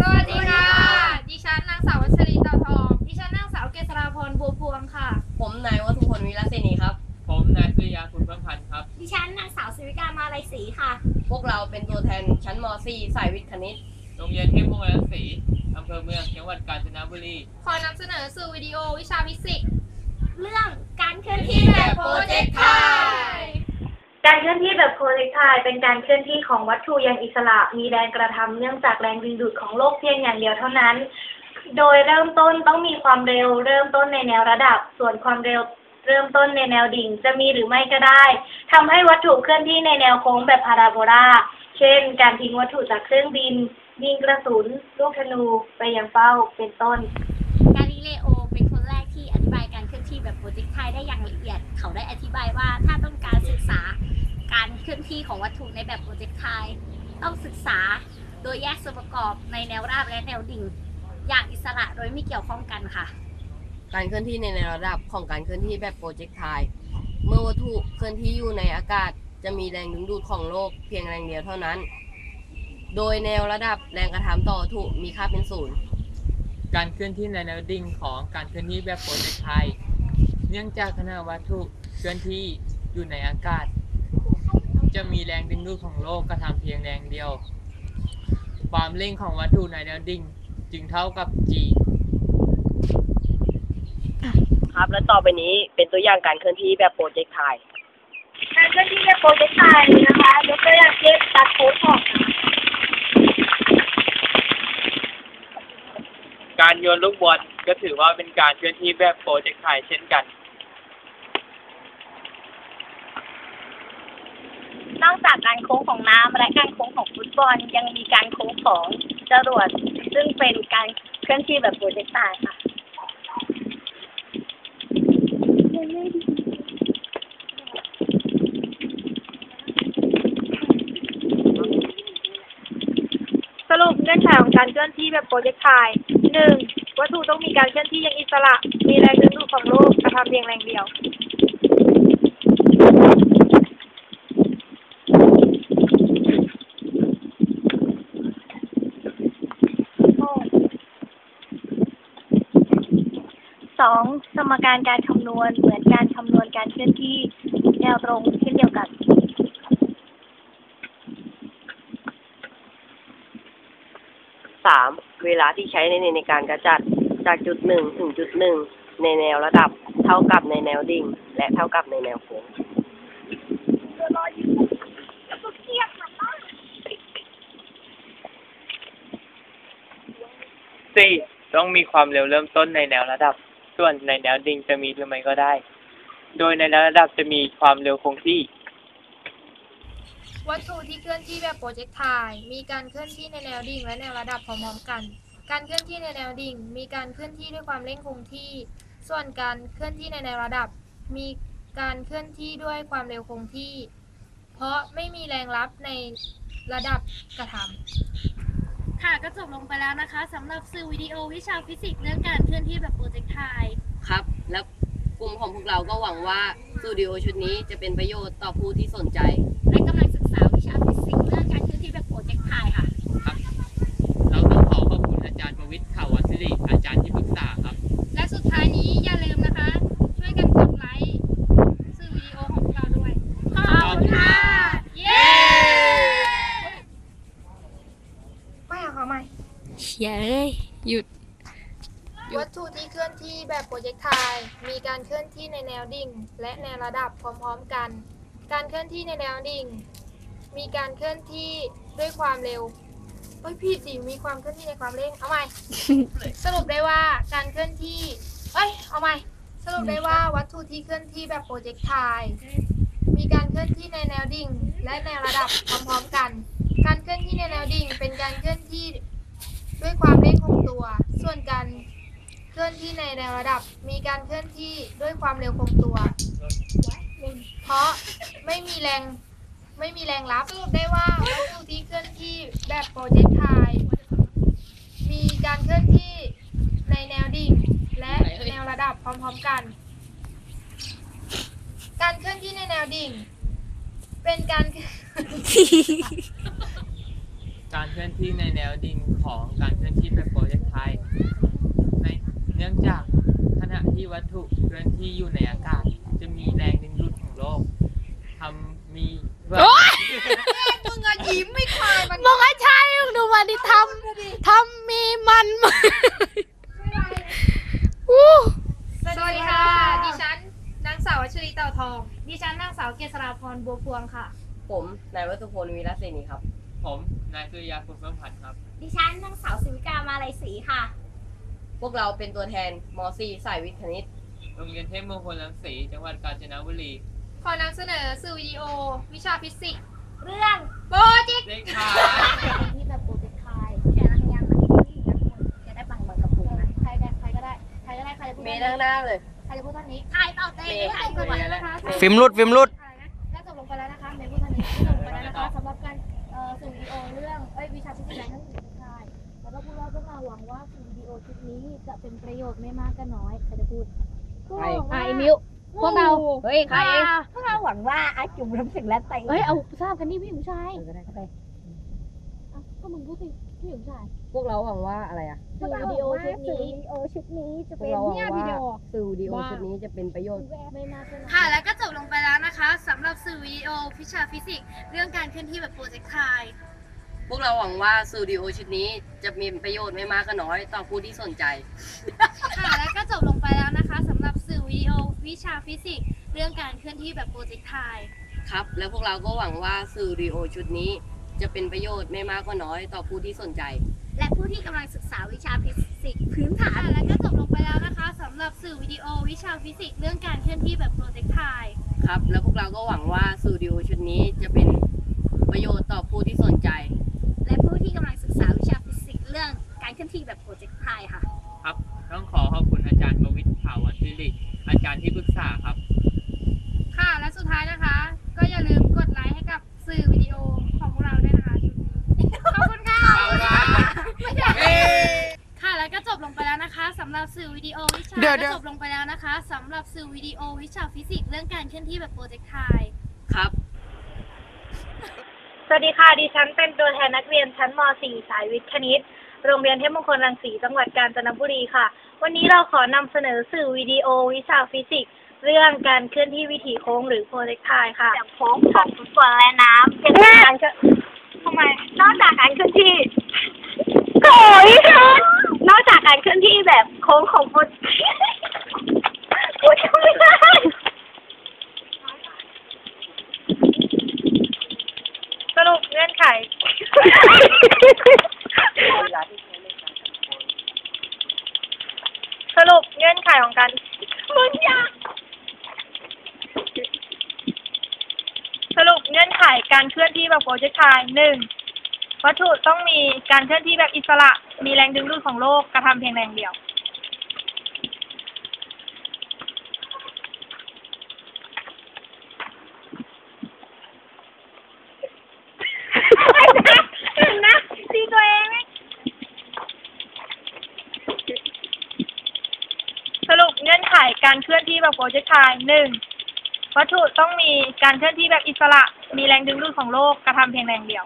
สวัสดีค่ะ ดิฉันนางสาววัชรีเต่าทอง ดิฉันนางสาวเกษราพรบัวพวงค่ะ ผมนายวัฒพลวิรัศินีครับ ผมนายสุริยาคุณเพิ่มพันธ์ครับ ดิฉันนางสาวสิวิกามาลัยศรีค่ะ พวกเราเป็นตัวแทนชั้นม .4 สายวิทย์คณิต โรงเรียนเทพมงคลรังสีอำเภอเมืองจังหวัดกาญจนบุรี ขอนำเสนอสื่อวิดีโอวิชาฟิสิกส์เรื่องการเคลื่อนที่แบบโปรเจกต์ไทย การเคลื่อนที่แบบโพลิไทายเป็นการเคลื่อนที่ของวัตถุอย่างอิสระ มีแรงกระทำเนื่องจากแรงดึงดูดของโลกเพียงอย่างเดียวเท่านั้น โดยเริ่มต้นต้องมีความเร็ว เริ่มต้นในแนวระดับ ส่วนความเร็วเริ่มต้นในแนวดิ่งจะมีหรือไม่ก็ได้ทำให้วัตถุเคลื่อนที่ในแนวโค้งแบบพาราโบลาเช่น การทิ้งวัตถุจากเครื่องบินยิงกระสุนลูกธนูไปยังเป้าเป็นต้น กาลิเลโอเป็นคนแรกที่อธิบายการเคลื่อนที่แบบโปรเจกต์ไทยได้อย่างละเอียด เขาได้อธิบายว่าถ้าต้องการ เคลื่อนที่ของวัตถุในแบบโปรเจกต์ไทยต้องศึกษาโดยแยกส่วนประกอบในแนวราบและแนวดิ่ง อย่างอิสระโดยไม่เกี่ยวข้องกันค่ะ การเคลื่อนที่ในแนวระดับของการเคลื่อนที่แบบโปรเจกต์ไทล์เมื่อวัตถุเคลื่อนที่อยู่ในอากาศจะมีแรงดึงดูดของโลกเพียงแรงเดียวเท่านั้น โดยแนวระดับแรงกระทำต่อวัตถุมีค่าเป็นศูนย์ การเคลื่อนที่ในแนวดิ่งของการเคลื่อนที่แบบโปรเจกต์ไทยเนื่องจากขณะวัตถุเคลื่อนที่อยู่ในอากาศ จะมีแรงดึงดูดของโลกกระทำเพียงแรงเดียว ความเร่งของวัตถุในแนวดิ่งจึงเท่ากับ g ครับ และต่อไปนี้เป็นตัวอย่างการเคลื่อนที่แบบโปรเจกต์ไทล์การเคลื่อนที่แบบโปรเจกต์ไทยนะคะยกตัวอย่างเช่นตัดโค้งของน้ำการโยนลูกบอลก็ถือว่าเป็นการเคลื่อนที่แบบโปรเจกต์ไทยเช่นกัน นอ การโค้งของน้ำและการโค้งของฟุตบอลยังมีการโค้งของจรวดซึ่งเป็นการเคลื่อนที่แบบโปรเจกต์ไทยค่ะสรุปเงื่อนไขของการเคลื่อนที่แบบโปรเจกต์ไทยหนึ่งวัตถุต้องมีการเคลื่อนที่อย่างอิสระ มีแรงดึงดูดของโลกกระทำเพียงแรงเดียว สองสมการการคำนวณเหมือนการคำนวณการเคลื่อนที่แนวตรงเช่นเดียวกัน 3. เวลาที่ใช้ในในการกระจัดจากจุดหนึ่งถึงจุดหนึ่งในแนวระดับเท่ากับในแนวดิ่ง และเท่ากับในแนวโค้ง 4. ต้องมีความเร็วเริ่มต้นในแนวระดับ ส่วนในแนวดิ่งจะมีหรือไม่ก็ได้ โดยในแนวระดับจะมีความเร็วคงที่ วัตถุที่เคลื่อนที่แบบโปรเจกต์ไทล์มีการเคลื่อนที่ในแนวดิ่งและแนวระดับพร้อมๆกัน การเคลื่อนที่ในแนวดิ่ง มีการเคลื่อนที่ด้วยความเร่งคงที่ ส่วนการเคลื่อนที่ในแนวระดับ มีการเคลื่อนที่ด้วยความเร็วคงที่ เพราะไม่มีแรงรับในระดับกระทำ ค่ะก็จบลงไปแล้วนะคะสำหรับสื่อวิดีโอวิชาฟิสิกส์เรื่องการเคลื่อนที่แบบโปรเจกต์ไทย ครับ และกลุ่มของพวกเราก็หวังว่าสตูดิโอชุดนี้จะเป็นประโยชน์ต่อผู้ที่สนใจ และกำลังศึกษาวิชาฟิสิกส์เรื่องการเคลื่อนที่แบบโปรเจกต์ไทยค่ะ เราต้องขอขอบคุณอาจารย์ประวิทย์ข่าววัสิริอาจารย์ที่ปรึกษาครับ และสุดท้ายนี้อย่าลืมนะคะ ช่วยกันกดไลค์สื่อวิดีโอของพวกเราด้วย ขอบคุณค่ะ เย้ไม่เอาเขาใหม่ เย้ย หยุด วัตถุที่เคลื่อนที่แบบโปรเจกต์ไทล์มีการเคลื่อนที่ในแนวดิ่ง และแนวระดับพร้อมๆกัน การเคลื่อนที่ในแนวดิ่ง มีการเคลื่อนที่ด้วยความเร็วเฮ้ยผิดดิมีความเคลื่อนที่ในความเร่งเอาใหม่ สรุปได้ว่าการเคลื่อนที่เอ้ยเอาใหม่สรุปได้ว่าวัตถุที่เคลื่อนที่แบบโปรเจกต์ไทล์มีการเคลื่อนที่ในแนวดิ่ง และแนวระดับพร้อมๆกัน การเคลื่อนที่ในแนวดิ่ง เป็นการเคลื่อนที่ ด้วยความเร่งคงตัว ส่วนการเคลื่อนที่ในแนวระดับมีการเคลื่อนที่ด้วยความเร็วคงตัว เพราะไม่มีแรงไม่มีแรงรับสรุปได้ว่าวัตถุที่เคลื่อนที่แบบโปรเจกต์ไทมีการเคลื่อนที่ในแนวดิ่ง และแนวระดับพร้อมๆกัน การเคลื่อนที่ในแนวดิ่ง เป็นการ การเคลื่อนที่ในแนวดิ่งของการเคลื่อนที่แบบโปรเจกต์ไทยในเนื่องจากขณะที่วัตถุเคลื่อนที่อยู่ในอากาศ จะมีแรงดึงดูดของโลกทำมีเพื่อมึงอะยิ้มไม่คลายมันมึงให้ใช่มึงดูมันดิทำทำมีมันมาอู้สวัสดีค่ะ ดิฉันนางสาวชลีเต่าทอง ดิฉันนางสาวเกษราพรบัวพวงค่ะ ผมนายวัตุพลวีระเสนีครับ ผม นายสุริยาคุณเพิ่มพันธ์ครับ ดิฉันนางสาวสิวิกามาลัยศรีค่ะ พวกเราเป็นตัวแทนม .4 สายวิทย์คณิต โรงเรียนเทพมงคลรังสีจังหวัดกาญจนบุรีขอนำเสนอสื่อวิดีโอ วิชาฟิสิกส์เรื่องโปรเจกต์เลขท้ายที่แบบโปรเจกต์ไทยแค่นักเรียนนะที่นักคนจะได้บังเบิกกับผมนะใครก็ใครก็ได้ ใครก็ได้ ใครจะพูดเมย์นั่งหน้าเลย ใครจะพูดท่อนนี้ถ่ายเปล่าเต้เมย์ถ่ายจด้บวลงยไปแล้วนะคะฟิล์มรุดฟิล์มรุดอะไรนะแล้วจบลงไปแล้วนะคะเมย์พูดท่อนนี้จบลงไปแล้วนะคะสำหรับการเอ่อ สื่อวิดีโอเรื่องเอ้ยวิชาฟิสิกส์และทั้งหมดทุกทายแล้วก็พูดว่าพวกเราหวังว่าสื่อวิดีโอชุดนี้จะเป็นประโยชน์ไม่มากก็น้อยใครจะพูดใครอะไอ้มิวพวกเราเฮ้ยใครเองพวกเราหวังว่าอาจุ๋มทำถึงและไตเอ้ยเอาทราบกันนี่ผู้หญิงผู้ชายเออก็ได้ก็ได้อะก็มึงพูดสิ ผู้หญิงผู้ชายพวกเราหวังว่าอะไรอะสื่อวิดีโอชุดนี้โอชุดนี้จะพวเป็กนเราหวังเนี่ยวิว่าดีโอ สื่อวิดีโอชุดนี้จะเป็นประโยชน์ ไม่มากก็น้อย ค่ะ และก็จบลงไปแล้วนะคะสำหรับสื่อวิดีโอวิชาฟิสิกส์เรื่องการเคลื่อนที่แบบโปรเจกต์ไทย พวกเราหวังว่าสื่อวิดีโอชุดนี้จะมีประโยชน์ไม่มากก็น้อยต่อผู้ที่สนใจ ค่ะ และก็จบลงไปแล้วนะคะสำหรับสื่อวิดีโอวิชาฟิสิกส์เรื่องการเคลื่อนที่แบบโปรเจกต์ไทย ครับ และพวกเราก็หวังว่าสื่อวิดีโอชุดนี้ จะเป็นประโยชน์ไม่มากก็น้อยต่อผู้ที่สนใจ และผู้ที่กำลังศึกษาวิชาฟิสิกส์พื้นฐานค่ะและก็จบลงไปแล้วนะคะสำหรับสื่อวิดีโอวิชาฟิสิกส์เรื่องการเคลื่อนที่แบบโปรเจกต์ไทยครับ แล้วพวกเราก็หวังว่าสื่อวิดีโอชุดนี้จะเป็นประโยชน์ต่อผู้ที่สนใจ และผู้ที่กำลังศึกษาวิชาฟิสิกส์เรื่องการเคลื่อนที่แบบโปรเจกต์ไทยค่ะ ครับ ต้องขอขอบคุณอาจารย์ประวิทย์ถาวรศิริอาจารย์ที่ปรึกษาครับ ค่ะและสุดท้ายนะคะ ก็อย่าลืมกดไลค์ให้กับสื่อวิดีโอของพวกเราด้วยนะคะชุดนี้ขอบคุณค่ะ ค่ะ แล้วก็จบลงไปแล้วนะคะสำหรับสื่อวิดีโอวิชาเดี๋ยวเดี๋ก็ยว จบลงไปแล้วนะคะสำหรับสื่อวิดีโอวิชาฟิสิกส์เรื่องการเคลื่อนที่แบบโปรเจกต์ไทย ครับ สวัสดีค่ะ ดิฉันเป็นตัวแทนนักเรียนชั้นม .4 สายวิทย์คณิต โรงเรียนเทพมงคลรังสี จังหวัดกาญจนบุรีค่ะ วันนี้เราขอนำเสนอสื่อวิดีโอวิชาฟิสิกส์เรื่องการเคลื่อนที่วิถีโค้งหรือโปรเจกต์ไทยค่ะโค้งของฝนและน้ำเป็นการเคลื่อนทำไมนอกจากการเคลื่อนที่โอ้ย แบบโค้งของโปรพูดไม่ได้สรุปเงื่อนไข สรุปเงื่อนไขของการมึงอยากสรุปเงื่อนไขการเคลื่อนที่แบบโปรเจกต์ไทยหนึ่งวัตถุต้องมีการเคลื่อนที่แบบอิสระ มีแรงดึงดูดของโลกกระทำเพียงแรงเดียว เห็นนะตีตัวเองไหมสรุปเงื่อนไขการเคลื่อนที่แบบโปรเจกต์ไทยหนึ่งวัตถุต้องมีการเคลื่อนที่แบบอิสระ มีแรงดึงดูดของโลกกระทำเพียงแรงเดียว